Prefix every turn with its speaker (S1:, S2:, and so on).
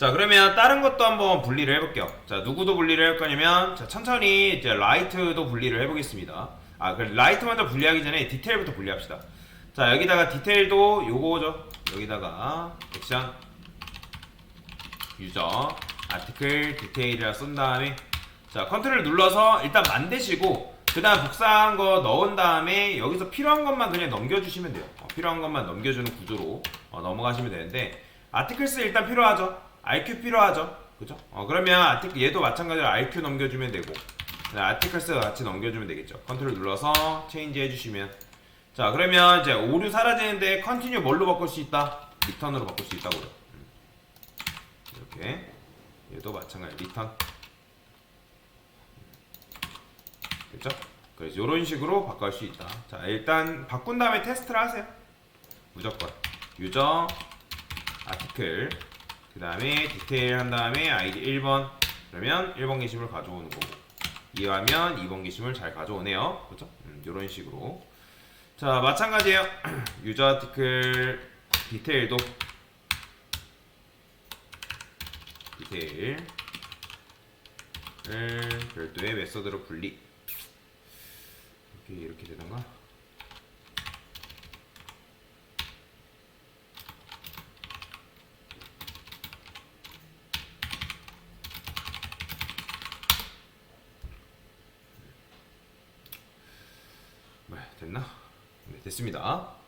S1: 자 그러면 다른 것도 한번 분리를 해볼게요. 자 누구도 분리를 할 거냐면 자 천천히 이제 라이트도 분리를 해보겠습니다. 아 그럼 라이트 먼저 분리하기 전에 디테일부터 분리합시다. 자 여기다가 디테일도 요거죠. 여기다가 액션 유저 아티클 디테일이라 쓴 다음에 자 컨트롤 눌러서 일단 만드시고 그 다음 복사한 거 넣은 다음에 여기서 필요한 것만 그냥 넘겨주시면 돼요 어, 필요한 것만 넘겨주는 구조로 어, 넘어가시면 되는데 아티클스 일단 필요하죠 RQ 필요하죠 그죠? 어, 그러면 아티클 얘도 마찬가지로 RQ 넘겨주면 되고 아티클스 같이 넘겨주면 되겠죠 컨트롤 눌러서 체인지 해주시면 자 그러면 이제 오류 사라지는데 컨티뉴 뭘로 바꿀 수 있다? 리턴으로 바꿀 수 있다고요 음. 이렇게 얘도 마찬가지 리턴 됐죠? 그래서 이런 식으로 바꿀 수 있다. 자, 일단 바꾼 다음에 테스트를 하세요. 무조건 유저 아티클 그 다음에 디테일 한 다음에 아이디 1번 그러면 1번 게시물 가져오는 거고 이해하면 2번 게시물 잘 가져오네요. 그렇죠? 음, 이런 식으로 자 마찬가지예요. 유저 아티클 디테일도 디테일 을 별도의 메서드로 분리 이렇게 이렇게 되던가 됐나? 네, 됐습니다.